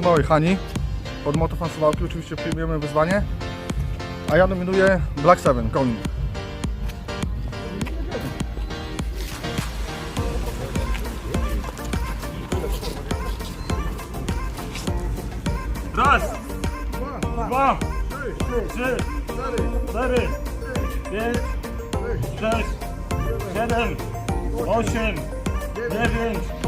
Państwowej Hani od Motofan Suwałki. Oczywiście przyjmujemy wyzwanie. A ja nominuję Black Seven, Colin. Raz, dwa, trzy, cztery, pięć, sześć, siedem, osiem, dziewięć,